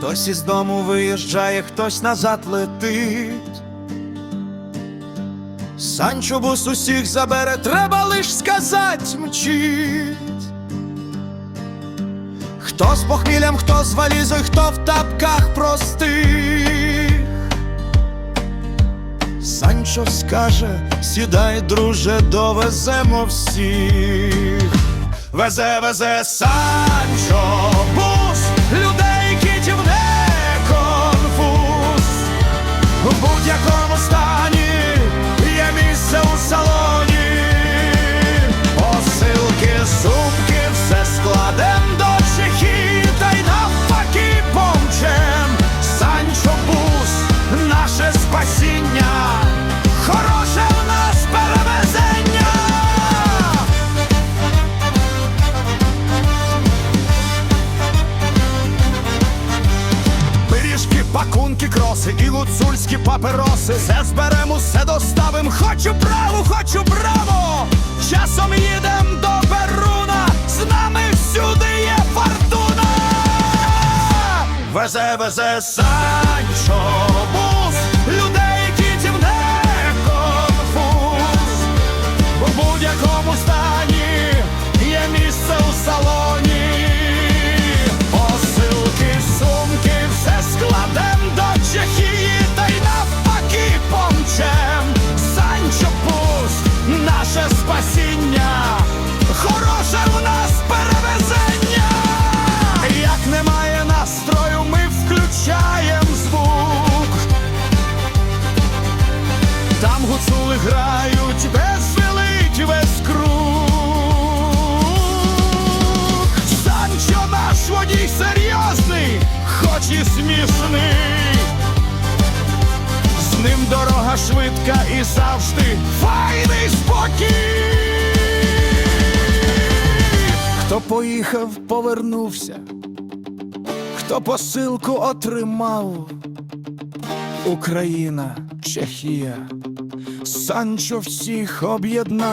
Хтось із дому виїжджає, хтось назад летить. Санчо бус усіх забере, треба лиш сказать мчить. Хто з похміллям, хто з валізою, хто в тапках простих. Санчо скаже, сідай, друже, довеземо всіх. Везе, везе Санчо бус, людей кроси і гуцульські папероси. Все зберемо, все доставим. Хочу браво, хочу браво! Часом їдем до Перуна, з нами всюди є фортуна. Везе, везе Санчо серйозний, хоч і смішний. З ним дорога швидка і завжди файний спокій. Хто поїхав, повернувся, хто посилку отримав. Україна, Чехія, Санчо всіх об'єднав.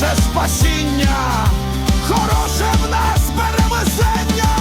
наше спасіння, хороше в нас перевезення.